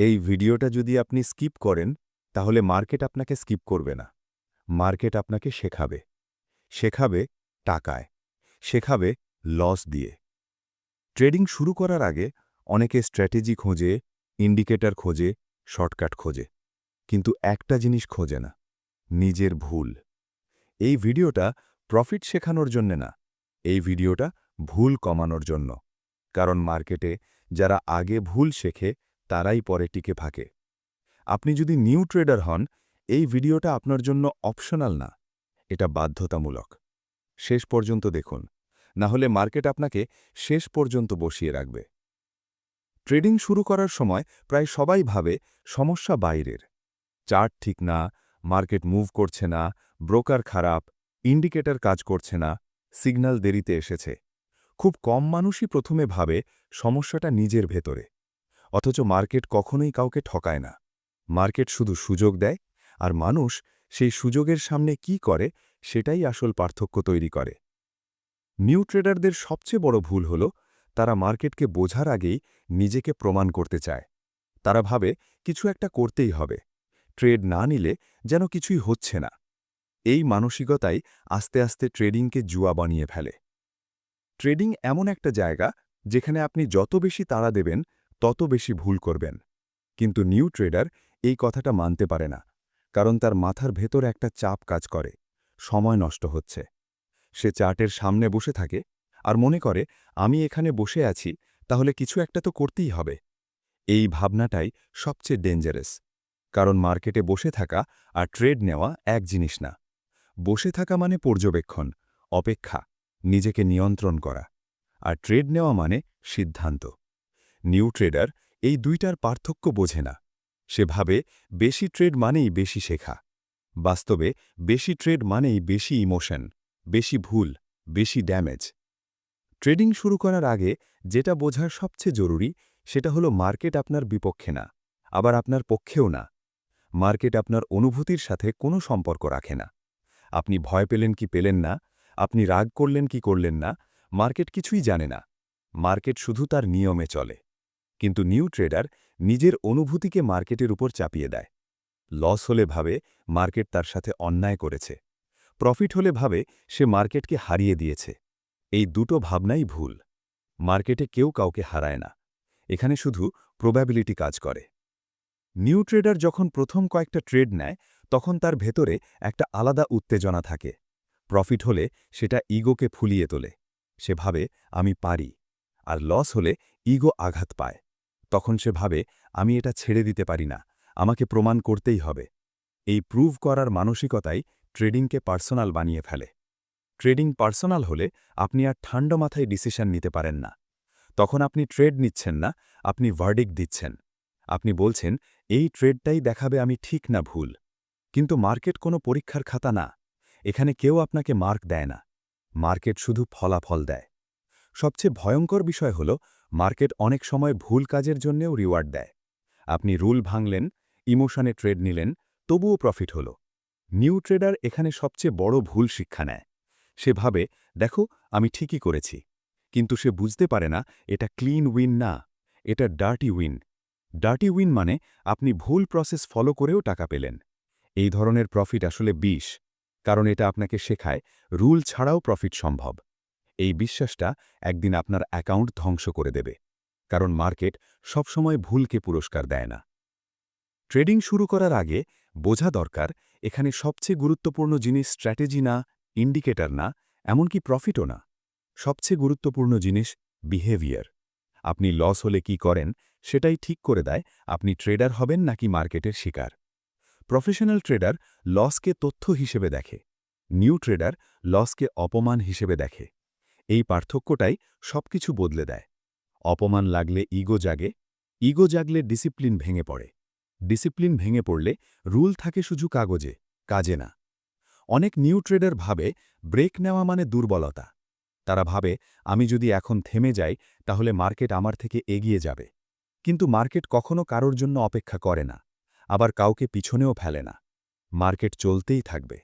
এই ভিডিওটা যদি আপনি স্কিপ করেন, তাহলে মার্কেট আপনাকে স্কিপ করবে না। মার্কেট আপনাকে শেখাবে। শেখাবে টাকায়। শেখাবে লস দিয়ে। ট্রেডিং শুরু করার আগে অনেকে স্ট্র্যাটেজি খোঁজে, ইন্ডিকেটর খোঁজে, শর্টকাট খোঁজে। কিন্তু একটা জিনিস খোঁজে না, নিজের ভুল। এই ভিডিওটা প্রফিট শেখানোর জন্যে না, এই ভিডিওটা ভুল কমানোর জন্য। কারণ মার্কেটে যারা আগে ভুল শেখে তারাই পরে টিকে থাকে। আপনি যদি নিউ ট্রেডার হন, এই ভিডিওটা আপনার জন্য অপশনাল না। এটা বাধ্যতামূলক। শেষ পর্যন্ত দেখুন। না হলে মার্কেট আপনাকে শেষ পর্যন্ত বসিয়ে রাখবে। ট্রেডিং শুরু করার সময় প্রায় সবাই ভাবে সমস্যা বাইরের। চার্ট ঠিক না, মার্কেট মুভ করছে না, ব্রোকার খারাপ, ইন্ডিকেটর কাজ করছে না, সিগন্যাল দেরিতে এসেছে। খুব কম মানুষই প্রথমে ভাবে সমস্যাটা নিজের ভেতরে। অথচ মার্কেট কখনোই কাউকে ঠকায় না। মার্কেট শুধু সুযোগ দেয়, আর মানুষ সেই সুযোগের সামনে কি করে সেটাই আসল পার্থক্য তৈরি করে। নিউ ট্রেডারদের সবচেয়ে বড় ভুল হল, তারা মার্কেটকে বোঝার আগেই নিজেকে প্রমাণ করতে চায়। তারা ভাবে কিছু একটা করতেই হবে, ট্রেড না নিলে যেন কিছুই হচ্ছে না। এই মানসিকতাই আস্তে আস্তে ট্রেডিংকে জুয়া বানিয়ে ফেলে। ট্রেডিং এমন একটা জায়গা, যেখানে আপনি যত বেশি তাড়া দেবেন তত বেশি ভুল করবেন। কিন্তু নিউ ট্রেডার এই কথাটা মানতে পারে না, কারণ তার মাথার ভেতর একটা চাপ কাজ করে, সময় নষ্ট হচ্ছে। সে চার্টের সামনে বসে থাকে আর মনে করে, আমি এখানে বসে আছি, তাহলে কিছু একটা তো করতেই হবে। এই ভাবনাটাই সবচেয়ে ডেঞ্জারাস কারণ মার্কেটে বসে থাকা আর ট্রেড নেওয়া এক জিনিস না। বসে থাকা মানে পর্যবেক্ষণ, অপেক্ষা, নিজেকে নিয়ন্ত্রণ করা, আর ট্রেড নেওয়া মানে সিদ্ধান্ত। নিউ ট্রেডার এই দুইটার পার্থক্য বোঝে না। সে ভাবে বেশি ট্রেড মানেই বেশি শেখা। বাস্তবে বেশি ট্রেড মানেই বেশি ইমোশন, বেশি ভুল, বেশি ড্যামেজ। ট্রেডিং শুরু করার আগে যেটা বোঝার সবচেয়ে জরুরি সেটা হলো মার্কেট আপনার বিপক্ষে না, আবার আপনার পক্ষেও না। মার্কেট আপনার অনুভূতির সাথে কোনো সম্পর্ক রাখে না। আপনি ভয় পেলেন কি পেলেন না, আপনি রাগ করলেন কি করলেন না, মার্কেট কিছুই জানে না। মার্কেট শুধু তার নিয়মে চলে। কিন্তু নিউ ট্রেডার নিজের অনুভূতিকে মার্কেটের উপর চাপিয়ে দেয়। লস হলে ভাবে মার্কেট তার সাথে অন্যায় করেছে। প্রফিট হলে ভাবে সে মার্কেটকে হারিয়ে দিয়েছে। এই দুটো ভাবনাই ভুল। মার্কেটে কেউ কাউকে হারায় না। এখানে শুধু প্রবাবিলিটি কাজ করে। নিউ ট্রেডার যখন প্রথম কয়েকটা ট্রেড নেয়, তখন তার ভেতরে একটা আলাদা উত্তেজনা থাকে। প্রফিট হলে সেটা ইগোকে ফুলিয়ে তোলে। সে ভাবে, আমি পারি। আর লস হলে ইগো আঘাত পায়। তখন সে ভাবে, আমি এটা ছেড়ে দিতে পারি না, আমাকে প্রমাণ করতেই হবে। এই প্রুভ করার মানসিকতাই ট্রেডিংকে পার্সোনাল বানিয়ে ফেলে। ট্রেডিং পার্সোনাল হলে আপনি আর ঠান্ডা মাথায় ডিসিশন নিতে পারেন না। তখন আপনি ট্রেড নিচ্ছেন না, আপনি ভার্ডিক দিচ্ছেন। আপনি বলছেন, এই ট্রেডটাই দেখাবে আমি ঠিক না ভুল। কিন্তু মার্কেট কোনো পরীক্ষার খাতা না। এখানে কেউ আপনাকে মার্ক দেয় না। মার্কেট শুধু ফলাফল দেয়। সবচেয়ে ভয়ঙ্কর বিষয় হল মার্কেট অনেক সময় ভুল কাজের জন্যেও রিওয়ার্ড দেয়। আপনি রুল ভাঙলেন, ইমোশনে ট্রেড নিলেন, তবুও প্রফিট হল। নিউ ট্রেডার এখানে সবচেয়ে বড় ভুল শিক্ষা নেয়। সে ভাবে, দেখো, আমি ঠিকই করেছি। কিন্তু সে বুঝতে পারে না, এটা ক্লিন উইন না, এটা ডার্টি উইন। ডার্টি উইন মানে আপনি ভুল প্রসেস ফলো করেও টাকা পেলেন। এই ধরনের প্রফিট আসলে বিষ, কারণ এটা আপনাকে শেখায়, রুল ছাড়াও প্রফিট সম্ভব। এই বিশ্বাসটা একদিন আপনার অ্যাকাউন্ট ধ্বংস করে দেবে। কারণ মার্কেট সবসময় ভুলকে পুরস্কার দেয় না। ট্রেডিং শুরু করার আগে বোঝা দরকার, এখানে সবচেয়ে গুরুত্বপূর্ণ জিনিস স্ট্র্যাটেজি না, ইন্ডিকেটর না, এমনকি প্রফিটও না। সবচেয়ে গুরুত্বপূর্ণ জিনিস বিহেভিয়ার। আপনি লস হলে কি করেন সেটাই ঠিক করে দেয় আপনি ট্রেডার হবেন নাকি মার্কেটের শিকার। প্রফেশনাল ট্রেডার লসকে তথ্য হিসেবে দেখে। নিউ ট্রেডার লসকে অপমান হিসেবে দেখে। এই পার্থক্যটাই সবকিছু বদলে দেয়। অপমান লাগলে ইগো জাগে, ইগো জাগলে ডিসিপ্লিন ভেঙে পড়ে। ডিসিপ্লিন ভেঙে পড়লে রুল থাকে শুধু কাগজে, কাজে না। অনেক নিউ ট্রেডার ভাবে ব্রেক নেওয়া মানে দুর্বলতা। তারা ভাবে, আমি যদি এখন থেমে যাই, তাহলে মার্কেট আমার থেকে এগিয়ে যাবে। কিন্তু মার্কেট কখনো কারোর জন্য অপেক্ষা করে না, আবার কাউকে পিছনেও ফেলে না। মার্কেট চলতেই থাকবে।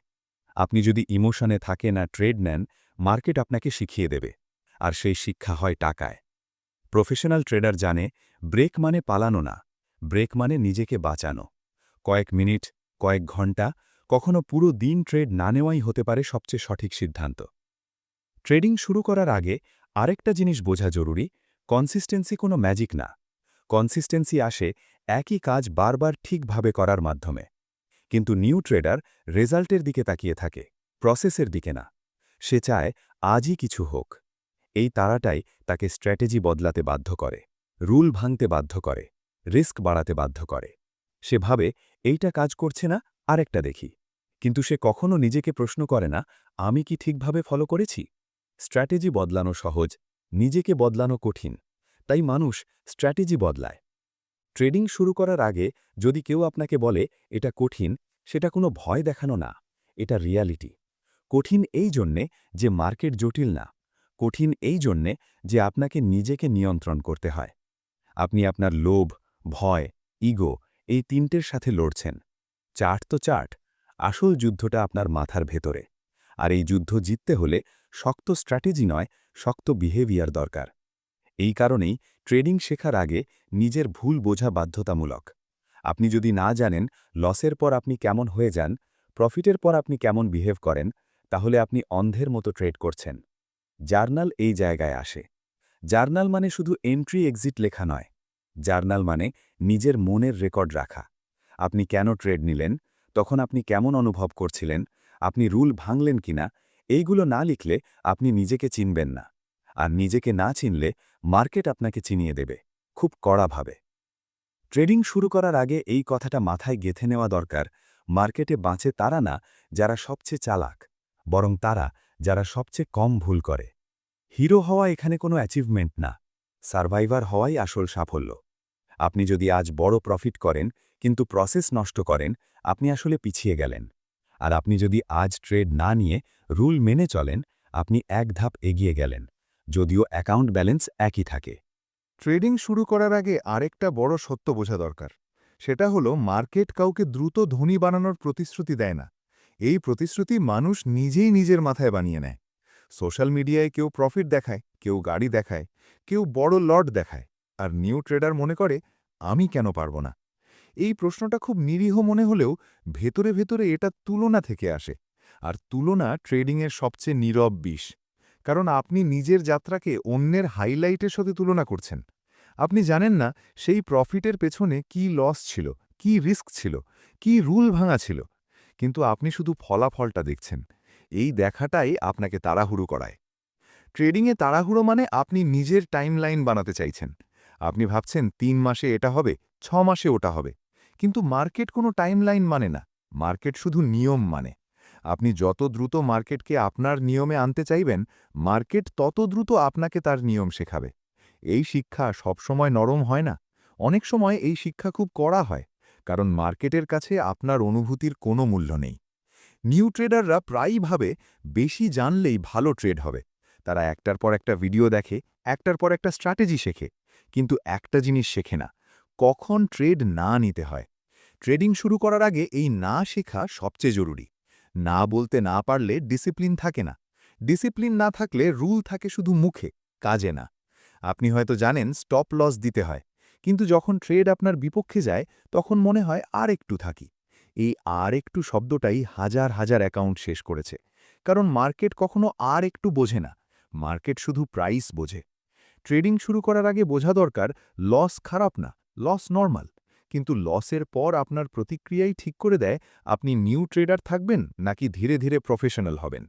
আপনি যদি ইমোশনে থাকে না ট্রেড নেন মার্কেট আপনাকে শিখিয়ে দেবে, আর সেই শিক্ষা হয় টাকায়। প্রফেশনাল ট্রেডার জানে, ব্রেক মানে পালানো না, ব্রেক মানে নিজেকে বাঁচানো। কয়েক মিনিট, কয়েক ঘণ্টা, কখনো পুরো দিন ট্রেড না নেওয়াই হতে পারে সবচেয়ে সঠিক সিদ্ধান্ত। ট্রেডিং শুরু করার আগে আরেকটা জিনিস বোঝা জরুরি কনসিস্টেন্সি কোনো ম্যাজিক না। কনসিস্টেন্সি আসে একই কাজ বারবার ঠিকভাবে করার মাধ্যমে। কিন্তু নিউ ট্রেডার রেজাল্টের দিকে তাকিয়ে থাকে প্রসেসের দিকে না। সে চায় আজই কিছু হোক। এই তারাটাই তাকে স্ট্র্যাটেজি বদলাতে বাধ্য করে, রুল ভাঙতে বাধ্য করে, রিস্ক বাড়াতে বাধ্য করে। সে ভাবে, এইটা কাজ করছে না, আরেকটা দেখি। কিন্তু সে কখনো নিজেকে প্রশ্ন করে না, আমি কি ঠিকভাবে ফলো করেছি? স্ট্র্যাটেজি বদলানো সহজ, নিজেকে বদলানো কঠিন। তাই মানুষ স্ট্র্যাটেজি বদলায়। ট্রেডিং শুরু করার আগে যদি কেউ আপনাকে বলে, এটা কঠিন, সেটা কোনো ভয় দেখানো না, এটা রিয়ালিটি। কঠিন এই জন্যে যে মার্কেট জটিল না, কঠিন এই জন্যে যে আপনাকে নিজেকে নিয়ন্ত্রণ করতে হয়। আপনি আপনার লোভ, ভয়, ইগো এই তিনটের সাথে লড়ছেন। চার্ট তো চার্ট আসল যুদ্ধটা আপনার মাথার ভেতরে। আর এই যুদ্ধ জিততে হলে শক্ত স্ট্র্যাটেজি নয়, শক্ত বিহেভিয়ার দরকার। এই কারণেই ট্রেডিং শেখার আগে নিজের ভুল বোঝা বাধ্যতামূলক। আপনি যদি না জানেন লসের পর আপনি কেমন হয়ে যান, প্রফিটের পর আপনি কেমন বিহেভ করেন তাহলে আপনি অন্ধের মতো ট্রেড করছেন। জার্নাল এই জায়গায় আসে। জার্নাল মানে শুধু এন্ট্রি এক্সিট লেখা নয়। জার্নাল মানে নিজের মনের রেকর্ড রাখা। আপনি কেন ট্রেড নিলেন? তখন আপনি কেমন অনুভব করছিলেন? আপনি রুল ভাঙলেন কিনা? এইগুলো না লিখলে আপনি নিজেকে চিনবেন না। আর নিজেকে না চিনলে মার্কেট আপনাকে চিনিয়ে দেবে। খুব কড়াভাবে ট্রেডিং শুরু করার আগে এই কথাটা মাথায় গেথে নেওয়া দরকার, মার্কেটে বাঁচে তারা না, যারা সবচেয়ে চালাক। বরং তারা, যারা সবচেয়ে কম ভুল করে। হিরো হওয়া এখানে কোনো অ্যাচিভমেন্ট না। সার্ভাইভার হওয়াই আসল সাফল্য। আপনি যদি আজ বড় প্রফিট করেন, কিন্তু প্রসেস নষ্ট করেন, আপনি আসলে পিছিয়ে গেলেন। আর আপনি যদি আজ ট্রেড না নিয়ে রুল মেনে চলেন, আপনি এক ধাপ এগিয়ে গেলেন, যদিও অ্যাকাউন্ট ব্যালেন্স একই থাকে। ট্রেডিং শুরু করার আগে আরেকটা বড় সত্য বোঝা দরকার। সেটা হলো মার্কেট কাউকে দ্রুত ধনী বানানোর প্রতিশ্রুতি দেয় না। এই প্রতিশ্রুতি মানুষ নিজেই নিজের মাথায় বানিয়ে নেয়। সোশ্যাল মিডিয়ায় কেউ প্রফিট দেখায়, কেউ গাড়ি দেখায়, কেউ বড় লট দেখায়, আর নিউ ট্রেডার মনে করে, আমি কেন পারব না? এই প্রশ্নটা খুব নিরীহ মনে হলেও ভেতরে ভেতরে এটা তুলনা থেকে আসে, আর তুলনা ট্রেডিংয়ের সবচেয়ে নীরব বিষ। কারণ আপনি নিজের যাত্রাকে অন্যের হাইলাইটের সাথে তুলনা করছেন। আপনি জানেন না সেই প্রফিটের পেছনে কি লস ছিল, কি রিস্ক ছিল, কি রুল ভাঙা ছিল কিন্তু আপনি শুধু ফলাফলটা দেখছেন। এই দেখাটাই আপনাকে তাড়াহুড়ো করায়। ট্রেডিংয়ে তাড়াহুড়ো মানে আপনি নিজের টাইমলাইন বানাতে চাইছেন। আপনি ভাবছেন তিন মাসে এটা হবে, ছ মাসে ওটা হবে। কিন্তু মার্কেট কোনো টাইমলাইন মানে না। মার্কেট শুধু নিয়ম মানে। আপনি যত দ্রুত মার্কেটকে আপনার নিয়মে আনতে চাইবেন, মার্কেট তত দ্রুত আপনাকে তার নিয়ম শেখাবে। এই শিক্ষা সবসময় নরম হয় না। অনেক সময় এই শিক্ষা খুব কড়া হয়। কারণ মার্কেটের কাছে আপনার অনুভূতির কোনো মূল্য নেই। নিউ ট্রেডাররা প্রায়ই ভাবে, বেশি জানলেই ভালো ট্রেড হবে। তারা একটার পর একটা ভিডিও দেখে, একটার পর একটা স্ট্র্যাটেজি শেখে। কিন্তু একটা জিনিস শেখে না, কখন ট্রেড না নিতে হয়। ট্রেডিং শুরু করার আগে এই না শেখা সবচেয়ে জরুরি। না বলতে না পারলে ডিসিপ্লিন থাকে না। ডিসিপ্লিন না থাকলে রুল থাকে শুধু মুখে, কাজে না। আপনি হয়তো জানেন, স্টপ লস দিতে হয়। কিন্তু যখন ট্রেড আপনার বিপক্ষে যায়, তখন মনে হয় আর একটু থাকি। এই আর একটু শব্দটাই হাজার হাজার অ্যাকাউন্ট শেষ করেছে। কারণ মার্কেট কখনো আর একটু বোঝে না। মার্কেট শুধু প্রাইস বোঝে। ট্রেডিং শুরু করার আগে বোঝা দরকার লস খারাপ না লস নর্মাল কিন্তু লসের পর আপনার প্রতিক্রিয়াই ঠিক করে দেয়, আপনি নিউ ট্রেডার থাকবেন নাকি ধীরে ধীরে প্রফেশনাল হবেন।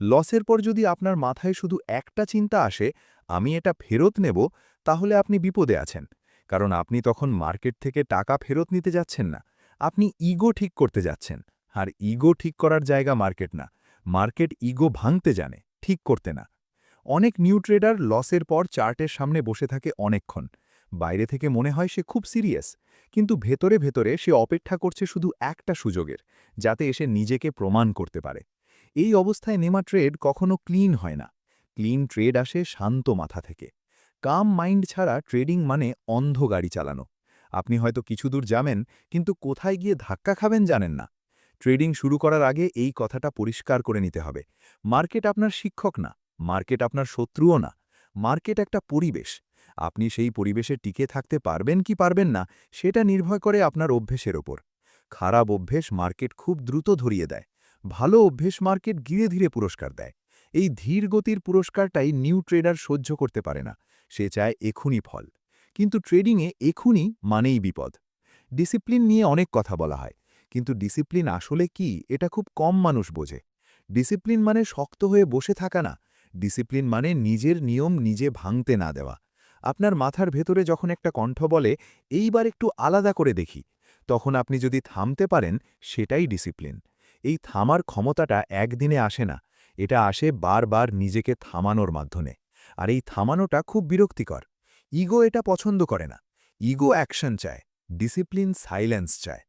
লসের পর যদি আপনার মাথায় শুধু একটা চিন্তা আসে, আমি এটা ফেরত নেব, তাহলে আপনি বিপদে আছেন। কারণ আপনি তখন মার্কেট থেকে টাকা ফেরত নিতে যাচ্ছেন না। আপনি ইগো ঠিক করতে যাচ্ছেন। আর ইগো ঠিক করার জায়গা মার্কেট না। মার্কেট ইগো ভাঙতে জানে, ঠিক করতে না। অনেক নিউ ট্রেডার লসের পর চার্টের সামনে বসে থাকে অনেকক্ষণ। বাইরে থেকে মনে হয় সে খুব সিরিয়াস, কিন্তু ভেতরে ভেতরে সে অপেক্ষা করছে শুধু একটা সুযোগের, যাতে এসে নিজেকে প্রমাণ করতে পারে। এই অবস্থায় নেমা ট্রেড কখনো ক্লিন হয় না। ক্লিন ট্রেড আসে শান্ত মাথা থেকে। কাম মাইন্ড ছাড়া ট্রেডিং মানে অন্ধ গাড়ি চালানো। আপনি হয়তো কিছু দূর যাবেন, কিন্তু কোথায় গিয়ে ধাক্কা খাবেন জানেন না। ট্রেডিং শুরু করার আগে এই কথাটা পরিষ্কার করে নিতে হবে। মার্কেট আপনার শিক্ষক না, মার্কেট আপনার শত্রুও না। মার্কেট একটা পরিবেশ। আপনি সেই পরিবেশে টিকে থাকতে পারবেন কি পারবেন না, সেটা নির্ভর করে আপনার অভ্যেসের ওপর। খারাপ অভ্যেস মার্কেট খুব দ্রুত ধরিয়ে দেয়। ভালো অভ্যেস মার্কেট ধীরে ধীরে পুরস্কার দেয়। এই ধীর গতির পুরস্কারটাই নিউ ট্রেডার সহ্য করতে পারে না। সে চায় এখুনি ফল। কিন্তু ট্রেডিংয়ে এখুনি মানেই বিপদ। ডিসিপ্লিন নিয়ে অনেক কথা বলা হয়, কিন্তু ডিসিপ্লিন আসলে কি এটা খুব কম মানুষ বোঝে। ডিসিপ্লিন মানে শক্ত হয়ে বসে থাকা না, ডিসিপ্লিন মানে নিজের নিয়ম নিজে ভাঙতে না দেওয়া। আপনার মাথার ভেতরে যখন একটা কণ্ঠ বলে, এইবার একটু আলাদা করে দেখি, তখন আপনি যদি থামতে পারেন, সেটাই ডিসিপ্লিন। এই থামার ক্ষমতাটা একদিনে আসে না, এটা আসে বারবার নিজেকে থামানোর মাধ্যমে। আর এই থামানোটা খুব বিরক্তিকর। ইগো এটা পছন্দ করে না। ইগো অ্যাকশন চায়, ডিসিপ্লিন সাইলেন্স চায়।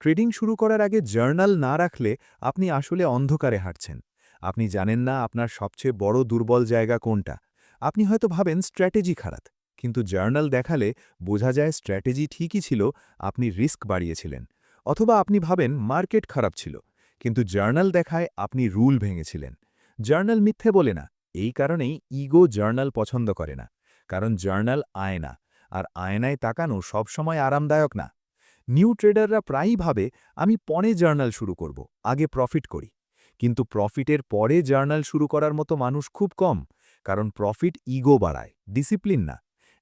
ট্রেডিং শুরু করার আগে জার্নাল না রাখলে আপনি আসলে অন্ধকারে হাঁটছেন। আপনি জানেন না আপনার সবচেয়ে বড় দুর্বল জায়গা কোনটা। আপনি হয়তো ভাবেন স্ট্র্যাটেজি খারাপ, কিন্তু জার্নাল দেখালে বোঝা যায় স্ট্র্যাটেজি ঠিকই ছিল, আপনি রিস্ক বাড়িয়েছিলেন। অথবা আপনি ভাবেন মার্কেট খারাপ ছিল, কিন্তু জার্নাল দেখায় আপনি রুল ভেঙেছিলেন। জার্নাল মিথ্যে বলে না এই কারণেই ইগো জার্নাল পছন্দ করে না। কারণ জার্নাল আয়না আর আয়নায় তাকানো সবসময় আরামদায়ক না। নিউ ট্রেডাররা প্রায়ই ভাবে, আমি পরে জার্নাল শুরু করব, আগে প্রফিট করি। কিন্তু প্রফিটের পরে জার্নাল শুরু করার মতো মানুষ খুব কম, কারণ প্রফিট ইগো বাড়ায়, ডিসিপ্লিন না।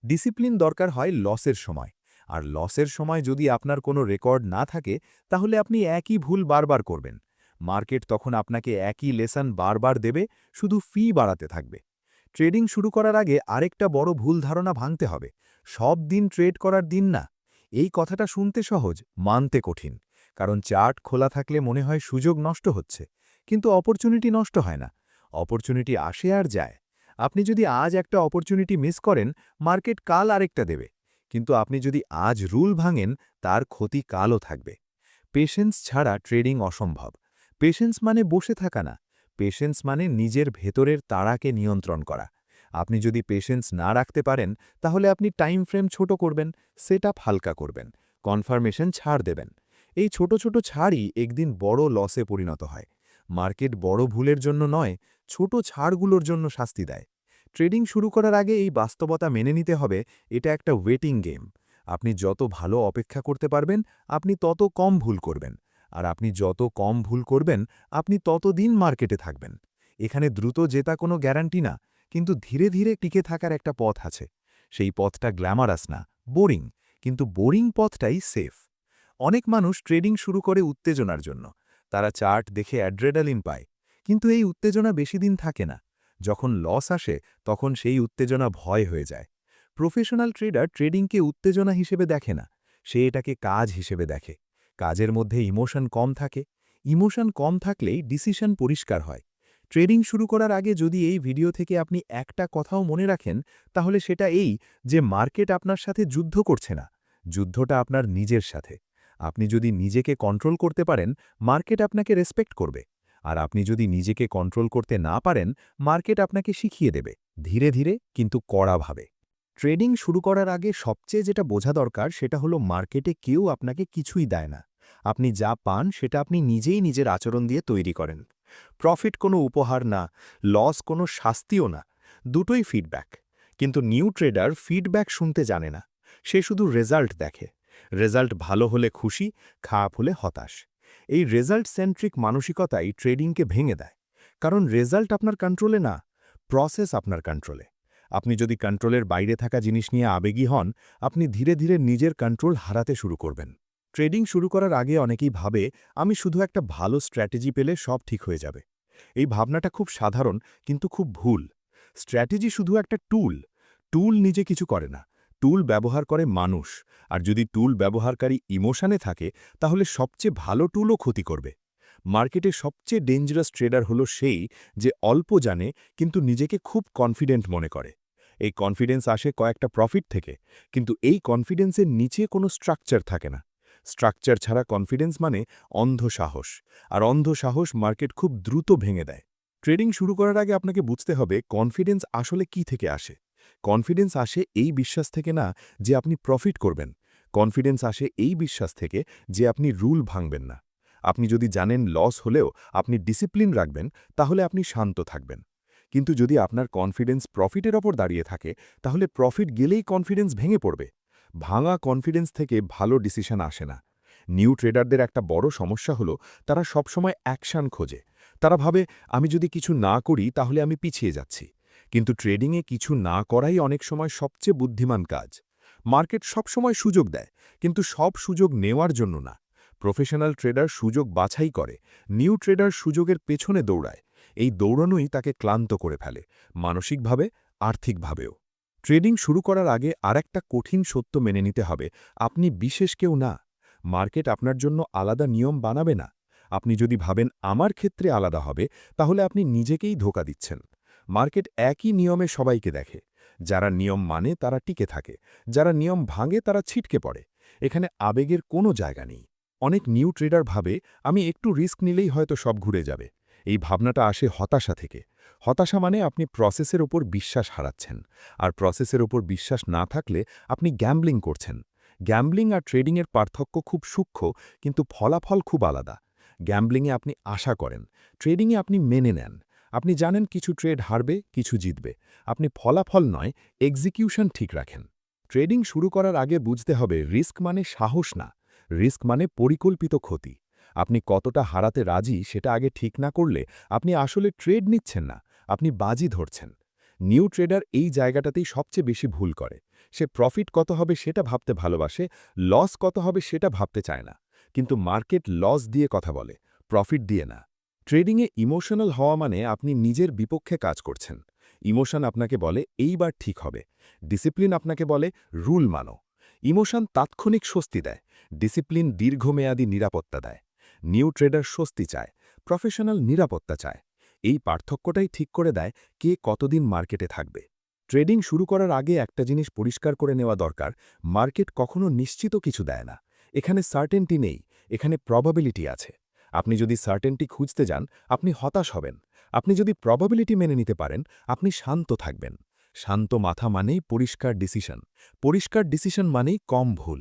ডিসিপ্লিন দরকার হয় লসের সময়, আর লসের সময় যদি আপনার কোনো রেকর্ড না থাকে, তাহলে আপনি একই ভুল বারবার করবেন। মার্কেট তখন আপনাকে একই লেসন বারবার দেবে, শুধু ফি বাড়াতে থাকবে। ট্রেডিং শুরু করার আগে আরেকটা বড় ভুল ধারণা ভাঙতে হবে। সব দিন ট্রেড করার দিন না। এই কথাটা শুনতে সহজ, মানতে কঠিন। কারণ চার্ট খোলা থাকলে মনে হয় সুযোগ নষ্ট হচ্ছে। কিন্তু অপরচুনিটি নষ্ট হয় না। অপরচুনিটি আসে আর যায়। আপনি যদি আজ একটা অপরচুনিটি মিস করেন, মার্কেট কাল আরেকটা দেবে। কিন্তু আপনি যদি আজ রুল ভাঙেন, তার ক্ষতি কালও থাকবে। পেশেন্স ছাড়া ট্রেডিং অসম্ভব। পেশেন্স মানে বসে থাকা না। পেশেন্স মানে নিজের ভেতরের তাড়াকে নিয়ন্ত্রণ করা। আপনি যদি পেশেন্স না রাখতে পারেন, তাহলে আপনি টাইম ফ্রেম ছোট করবেন সেট হালকা করবেন কনফার্মেশন ছাড় দেবেন। এই ছোট ছোট ছাড়ই একদিন বড় লসে পরিণত হয়। মার্কেট বড় ভুলের জন্য নয়, ছোট ছাড়গুলোর জন্য শাস্তি দেয়। ট্রেডিং শুরু করার আগে এই বাস্তবতা মেনে নিতে হবে, এটা একটা ওয়েটিং গেম আপনি যত ভালো অপেক্ষা করতে পারবেন, আপনি তত কম ভুল করবেন। আর আপনি যত কম ভুল করবেন, আপনি তত দিন মার্কেটে থাকবেন। এখানে দ্রুত জেতা কোনো গ্যারান্টি না, কিন্তু ধীরে ধীরে টিকে থাকার একটা পথ আছে। সেই পথটা গ্ল্যামারাস না, বোরিং, কিন্তু বোরিং পথটাই সেফ। অনেক মানুষ ট্রেডিং শুরু করে উত্তেজনার জন্য। তারা চার্ট দেখে অ্যাড্রেডালিন পায়, কিন্তু এই উত্তেজনা বেশি দিন থাকে না। যখন লস আসে, তখন সেই উত্তেজনা ভয় হয়ে যায়। প্রফেশনাল ট্রেডার ট্রেডিংকে উত্তেজনা হিসেবে দেখে না, সে এটাকে কাজ হিসেবে দেখে। কাজের মধ্যে ইমোশন কম থাকে। ইমোশন কম থাকলেই ডিসিশন পরিষ্কার হয়। ট্রেডিং শুরু করার আগে যদি এই ভিডিও থেকে আপনি একটা কথাও মনে রাখেন, তাহলে সেটা এই যে মার্কেট আপনার সাথে যুদ্ধ করছে না, যুদ্ধটা আপনার নিজের সাথে। আপনি যদি নিজেকে কন্ট্রোল করতে পারেন, মার্কেট আপনাকে রেসপেক্ট করবে। আর আপনি যদি নিজেকে কন্ট্রোল করতে না পারেন, মার্কেট আপনাকে শিখিয়ে দেবে, ধীরে ধীরে কিন্তু কড়াভাবে ট্রেডিং শুরু করার আগে সবচেয়ে যেটা বোঝা দরকার, সেটা হলো মার্কেটে কেউ আপনাকে কিছুই দেয় না। আপনি যা পান সেটা আপনি নিজেই নিজের আচরণ দিয়ে তৈরি করেন। প্রফিট কোনো উপহার না, লস কোনো শাস্তিও না, দুটোই ফিডব্যাক কিন্তু নিউ ট্রেডার ফিডব্যাক শুনতে জানে না, সে শুধু রেজাল্ট দেখে। রেজাল্ট ভালো হলে খুশি, খারাপ হলে হতাশ। এই রেজাল্ট সেন্ট্রিক মানসিকতাই ট্রেডিংকে ভেঙে দেয়। কারণ রেজাল্ট আপনার কন্ট্রোলে না প্রসেস আপনার কন্ট্রোলে আপনি যদি কন্ট্রোলের বাইরে থাকা জিনিস নিয়ে আবেগী হন, আপনি ধীরে ধীরে নিজের কন্ট্রোল হারাতে শুরু করবেন। ট্রেডিং শুরু করার আগে অনেকেই ভাবে, আমি শুধু একটা ভালো স্ট্র্যাটেজি পেলে সব ঠিক হয়ে যাবে। এই ভাবনাটা খুব সাধারণ, কিন্তু খুব ভুল। স্ট্র্যাটেজি শুধু একটা টুল। টুল নিজে কিছু করে না। টুল ব্যবহার করে মানুষ। আর যদি টুল ব্যবহারকারী ইমোশানে থাকে, তাহলে সবচেয়ে ভালো টুলও ক্ষতি করবে। মার্কেটে সবচেয়ে ডেঞ্জারাস ট্রেডার হলো সেই যে অল্প জানে, কিন্তু নিজেকে খুব কনফিডেন্ট মনে করে। এই কনফিডেন্স আসে কয়েকটা প্রফিট থেকে, কিন্তু এই কনফিডেন্সের নিচে কোনো স্ট্রাকচার থাকে না। স্ট্রাকচার ছাড়া কনফিডেন্স মানে অন্ধ সাহস আর অন্ধ সাহস মার্কেট খুব দ্রুত ভেঙে দেয়। ট্রেডিং শুরু করার আগে আপনাকে বুঝতে হবে কনফিডেন্স আসলে কি থেকে আসে। কনফিডেন্স আসে এই বিশ্বাস থেকে না যে আপনি প্রফিট করবেন। কনফিডেন্স আসে এই বিশ্বাস থেকে যে আপনি রুল ভাঙবেন না। আপনি যদি জানেন লস হলেও আপনি ডিসিপ্লিন রাখবেন, তাহলে আপনি শান্ত থাকবেন। কিন্তু যদি আপনার কনফিডেন্স প্রফিটের ওপর দাঁড়িয়ে থাকে, তাহলে প্রফিট গেলেই কনফিডেন্স ভেঙে পড়বে। ভাঙা কনফিডেন্স থেকে ভালো ডিসিশন আসে না। নিউ ট্রেডারদের একটা বড় সমস্যা হলো, তারা সবসময় অ্যাকশন খোঁজে। তারা ভাবে, আমি যদি কিছু না করি, তাহলে আমি পিছিয়ে যাচ্ছি। কিন্তু ট্রেডিংয়ে কিছু না করাই অনেক সময় সবচেয়ে বুদ্ধিমান কাজ। মার্কেট সবসময় সুযোগ দেয়, কিন্তু সব সুযোগ নেওয়ার জন্য না। প্রফেশনাল ট্রেডার সুযোগ বাছাই করে নিউ ট্রেডার সুযোগের পেছনে দৌড়ায়। এই দৌড়ানোই তাকে ক্লান্ত করে ফেলে, মানসিকভাবে, আর্থিকভাবেও। ট্রেডিং শুরু করার আগে আরেকটা কঠিন সত্য মেনে নিতে হবে, আপনি বিশেষ কেউ না। মার্কেট আপনার জন্য আলাদা নিয়ম বানাবে না। আপনি যদি ভাবেন আমার ক্ষেত্রে আলাদা হবে, তাহলে আপনি নিজেকেই ধোকা দিচ্ছেন। মার্কেট একই নিয়মে সবাইকে দেখে। যারা নিয়ম মানে তারা টিকে থাকে, যারা নিয়ম ভাঙে তারা ছিটকে পড়ে। এখানে আবেগের কোনো জায়গা নেই। অনেক নিউ ট্রেডার ভাবে, আমি একটু রিস্ক নিলেই হয়তো সব ঘুরে যাবে। এই ভাবনাটা আসে হতাশা থেকে। হতাশা মানে আপনি প্রসেসের ওপর বিশ্বাস হারাচ্ছেন। আর প্রসেসের ওপর বিশ্বাস না থাকলে আপনি গ্যাম্বলিং করছেন। গ্যাম্বলিং আর ট্রেডিংয়ের পার্থক্য খুব সূক্ষ্ম, কিন্তু ফলাফল খুব আলাদা। গ্যাম্বলিংয়ে আপনি আশা করেন ট্রেডিংয়ে আপনি মেনে নেন। আপনি জানেন কিছু ট্রেড হারবে, কিছু জিতবে। আপনি ফলাফল নয় এক্সিকিউশন ঠিক রাখেন। ট্রেডিং শুরু করার আগে বুঝতে হবে রিস্ক মানে সাহস না। রিস্ক মানে পরিকল্পিত ক্ষতি। আপনি কতটা হারাতে রাজি সেটা আগে ঠিক না করলে আপনি আসলে ট্রেড নিচ্ছেন না, আপনি বাজি ধরছেন। নিউ ট্রেডার এই জায়গাটাতেই সবচেয়ে বেশি ভুল করে। সে প্রফিট কত হবে সেটা ভাবতে ভালোবাসে, লস কত হবে সেটা ভাবতে চায় না। কিন্তু মার্কেট লস দিয়ে কথা বলে, প্রফিট দিয়ে না। ট্রেডিংয়ে ইমোশনাল হওয়া মানে আপনি নিজের বিপক্ষে কাজ করছেন। ইমোশন আপনাকে বলে, এইবার ঠিক হবে। ডিসিপ্লিন আপনাকে বলে, রুল মানো। ইমোশন তাৎক্ষণিক স্বস্তি দেয়, ডিসিপ্লিন দীর্ঘমেয়াদী নিরাপত্তা দেয়। নিউ ট্রেডার স্বস্তি চায়, প্রফেশনাল নিরাপত্তা চায়। এই পার্থক্যটাই ঠিক করে দেয় কে কতদিন মার্কেটে থাকবে। ট্রেডিং শুরু করার আগে একটা জিনিস পরিষ্কার করে নেওয়া দরকার, মার্কেট কখনো নিশ্চিত কিছু দেয় না। এখানে সার্টেনটি নেই, এখানে প্রবাবিলিটি আছে। আপনি যদি সার্টেনটি খুঁজতে যান, আপনি হতাশ হবেন। আপনি যদি প্রবাবিলিটি মেনে নিতে পারেন, আপনি শান্ত থাকবেন। শান্ত মাথা মানেই পরিষ্কার ডিসিশন পরিষ্কার ডিসিশন মানেই কম ভুল।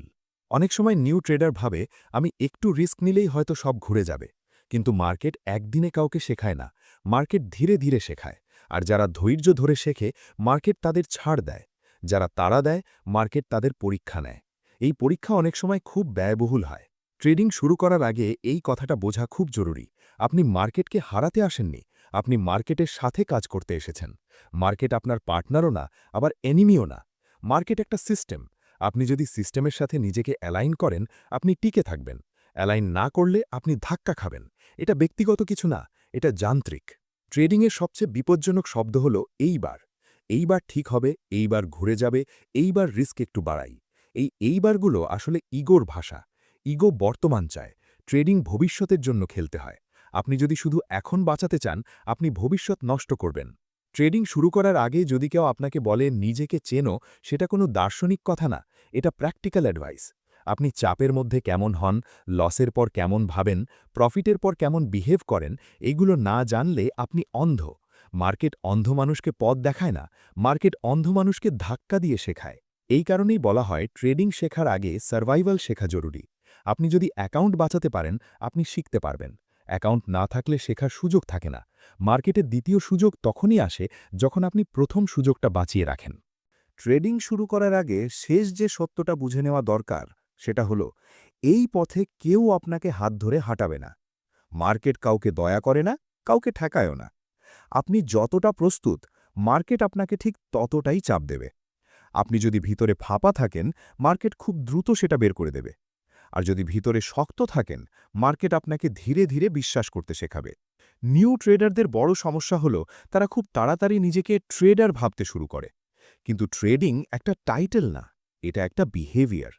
অনেক সময় নিউ ট্রেডার ভাবে, আমি একটু রিস্ক নিলেই হয়তো সব ঘুরে যাবে। কিন্তু মার্কেট একদিনে কাউকে শেখায় না। মার্কেট ধীরে ধীরে শেখায়। আর যারা ধৈর্য ধরে শেখে, মার্কেট তাদের ছাড় দেয়। যারা তাড়া দেয়, মার্কেট তাদের পরীক্ষা নেয়। এই পরীক্ষা অনেক সময় খুব ব্যয়বহুল হয়। ট্রেডিং শুরু করার আগে এই কথাটা বোঝা খুব জরুরি। আপনি মার্কেটকে হারাতে আসেননি। আপনি মার্কেটের সাথে কাজ করতে এসেছেন। মার্কেট আপনার পার্টনারও না, আবার এনিমিও না। মার্কেট একটা সিস্টেম। আপনি যদি সিস্টেমের সাথে নিজেকে অ্যালাইন করেন, আপনি টিকে থাকবেন। অ্যালাইন না করলে আপনি ধাক্কা খাবেন। এটা ব্যক্তিগত কিছু না, এটা যান্ত্রিক। ট্রেডিংয়ের সবচেয়ে বিপজ্জনক শব্দ হল এইবার। এইবার ঠিক হবে, এইবার ঘুরে যাবে, এইবার রিস্ক একটু বাড়াই। এই এইবারগুলো আসলে ইগোর ভাষা। ইগো বর্তমান চায়। ট্রেডিং ভবিষ্যতের জন্য খেলতে হয়। আপনি যদি শুধু এখন বাঁচাতে চান, আপনি ভবিষ্যৎ নষ্ট করবেন। ট্রেডিং শুরু করার আগে যদি কেউ আপনাকে বলে, নিজেকে চেনো সেটা কোনো দার্শনিক কথা না। এটা প্র্যাকটিক্যাল অ্যাডভাইস। আপনি চাপের মধ্যে কেমন হন, লসের পর কেমন ভাবেন, প্রফিটের পর কেমন বিহেভ করেন, এগুলো না জানলে আপনি অন্ধ। মার্কেট অন্ধ মানুষকে পথ দেখায় না, মার্কেট অন্ধ মানুষকে ধাক্কা দিয়ে শেখায়। এই কারণেই বলা হয়, ট্রেডিং শেখার আগে সার্ভাইভাল শেখা জরুরি। আপনি যদি অ্যাকাউন্ট বাঁচাতে পারেন, আপনি শিখতে পারবেন। অ্যাকাউন্ট না থাকলে শেখার সুযোগ থাকে না। মার্কেটের দ্বিতীয় সুযোগ তখনই আসে যখন আপনি প্রথম সুযোগটা বাঁচিয়ে রাখেন। ট্রেডিং শুরু করার আগে শেষ যে সত্যটা বুঝে নেওয়া দরকার সেটা হলো, এই পথে কেউ আপনাকে হাত ধরে হাঁটাবে না। মার্কেট কাউকে দয়া করে না, কাউকে ঠেকায়ও না। আপনি যতটা প্রস্তুত, মার্কেট আপনাকে ঠিক ততটাই চাপ দেবে। আপনি যদি ভিতরে ফাঁপা থাকেন, মার্কেট খুব দ্রুত সেটা বের করে দেবে। আর যদি ভিতরে শক্ত থাকেন, মার্কেট আপনাকে ধীরে ধীরে বিশ্বাস করতে শেখাবে। নিউ ট্রেডারদের বড় সমস্যা হল, তারা খুব তাড়াতাড়ি নিজেকে ট্রেডার ভাবতে শুরু করে। কিন্তু ট্রেডিং একটা টাইটেল না, এটা একটা বিহেভিয়ার।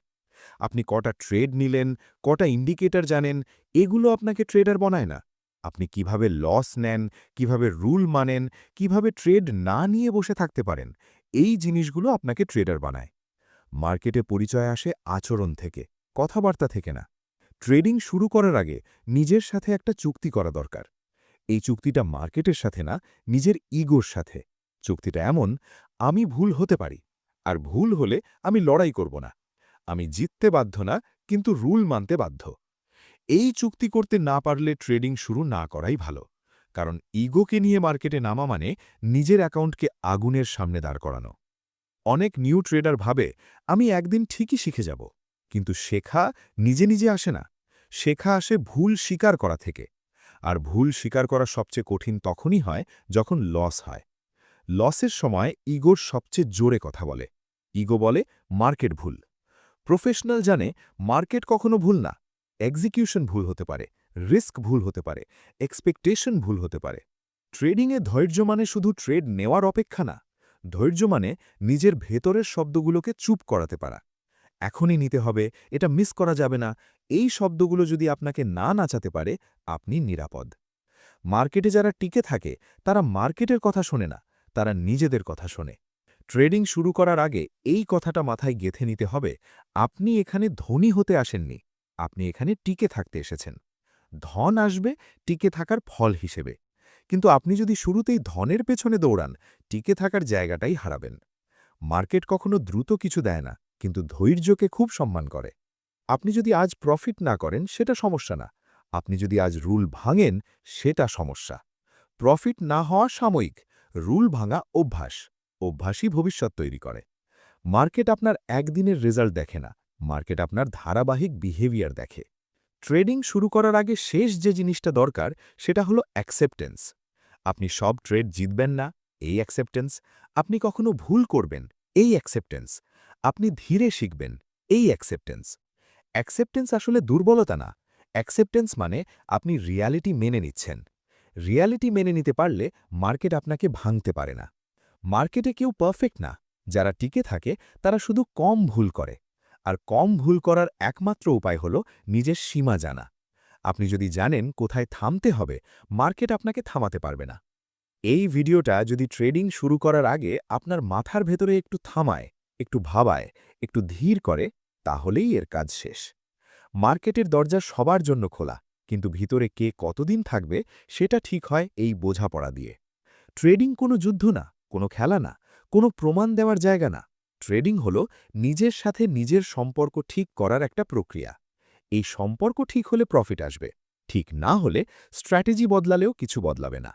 আপনি কটা ট্রেড নিলেন, কটা ইন্ডিকেটর জানেন, এগুলো আপনাকে ট্রেডার বনায় না। আপনি কীভাবে লস নেন, কীভাবে রুল মানেন, কীভাবে ট্রেড না নিয়ে বসে থাকতে পারেন, এই জিনিসগুলো আপনাকে ট্রেডার বানায়। মার্কেটে পরিচয় আসে আচরণ থেকে। কথাবার্তা থেকে না। ট্রেডিং শুরু করার আগে নিজের সাথে একটা চুক্তি করা দরকার। এই চুক্তিটা মার্কেটের সাথে না, নিজের ইগোর সাথে। চুক্তিটা এমন, আমি ভুল হতে পারি, আর ভুল হলে আমি লড়াই করব না। আমি জিততে বাধ্য না, কিন্তু রুল মানতে বাধ্য। এই চুক্তি করতে না পারলে ট্রেডিং শুরু না করাই ভালো। কারণ ইগোকে নিয়ে মার্কেটে নামা মানে নিজের অ্যাকাউন্টকে আগুনের সামনে দাঁড় করানো। অনেক নিউ ট্রেডার ভাবে, আমি একদিন ঠিকই শিখে যাব। কিন্তু শেখা নিজে নিজে আসে না। শেখা আসে ভুল স্বীকার করা থেকে। আর ভুল স্বীকার করা সবচেয়ে কঠিন তখনই হয় যখন লস হয়। লসের সময় ইগোর সবচেয়ে জোরে কথা বলে। ইগো বলে মার্কেট ভুল। প্রফেশনাল জানে মার্কেট কখনো ভুল না। এক্সিকিউশন ভুল হতে পারে। রিস্ক ভুল হতে পারে। এক্সপেকটেশন ভুল হতে পারে। ট্রেডিংয়ে ধৈর্য মানে শুধু ট্রেড নেওয়ার অপেক্ষা না। ধৈর্য মানে নিজের ভেতরের শব্দগুলোকে চুপ করাতে পারা। এখনই নিতে হবে, এটা মিস করা যাবে না। এই শব্দগুলো যদি আপনাকে না নাচাতে পারে, আপনি নিরাপদ। মার্কেটে যারা টিকে থাকে, তারা মার্কেটের কথা শোনে না, তারা নিজেদের কথা শোনে। ট্রেডিং শুরু করার আগে এই কথাটা মাথায় গেথে নিতে হবে, আপনি এখানে ধনী হতে আসেননি, আপনি এখানে টিকে থাকতে এসেছেন। ধন আসবে, টিকে থাকার ফল হিসেবে। কিন্তু আপনি যদি শুরুতেই ধনের পেছনে দৌড়ান, টিকে থাকার জায়গাটাই হারাবেন। মার্কেট কখনো দ্রুত কিছু দেয় না কিন্তু ধৈর্যকে খুব সম্মান করে। আপনি যদি আজ প্রফিট না করেন, সেটা সমস্যা না। আপনি যদি আজ রুল ভাঙেন, সেটা সমস্যা। প্রফিট না হওয়া সাময়িক, রুল ভাঙা অভ্যাস, অভ্যাসই ভবিষ্যৎ তৈরি করে। মার্কেট আপনার একদিনের রেজাল্ট দেখে না, মার্কেট আপনার ধারাবাহিক বিহেভিয়ার দেখে। ট্রেডিং শুরু করার আগে শেষ যে জিনিসটা দরকার, সেটা হলো অ্যাকসেপ্টেন্স আপনি সব ট্রেড জিতবেন না, এই অ্যাকসেপ্টেন্স আপনি কখনো ভুল করবেন, এই অ্যাকসেপ্টেন্স আপনি ধীরে শিখবেন এই অ্যাকসেপ্টেন্স অ্যাকসেপ্টেন্স আসলে দুর্বলতা না। অ্যাকসেপ্টেন্স মানে আপনি রিয়ালিটি মেনে নিচ্ছেন। রিয়ালিটি মেনে নিতে পারলে মার্কেট আপনাকে ভাঙতে পারে না। মার্কেটে কেউ পারফেক্ট না। যারা টিকে থাকে, তারা শুধু কম ভুল করে। আর কম ভুল করার একমাত্র উপায় হল নিজের সীমা জানা। আপনি যদি জানেন কোথায় থামতে হবে মার্কেট আপনাকে থামাতে পারবে না। এই ভিডিওটা যদি ট্রেডিং শুরু করার আগে আপনার মাথার ভেতরে একটু থামায়। একটু ভাবায়, একটু ধীর করে, তাহলেই এর কাজ শেষ। মার্কেটের দরজা সবার জন্য খোলা, কিন্তু ভিতরে কে কতদিন থাকবে সেটা ঠিক হয় এই বোঝাপড়া দিয়ে। ট্রেডিং কোনো যুদ্ধ না, কোনো খেলা না, কোনো প্রমাণ দেওয়ার জায়গা না। ট্রেডিং হল নিজের সাথে নিজের সম্পর্ক ঠিক করার একটা প্রক্রিয়া। এই সম্পর্ক ঠিক হলে প্রফিট আসবে, ঠিক না হলে স্ট্র্যাটেজি বদলালেও কিছু বদলাবে না।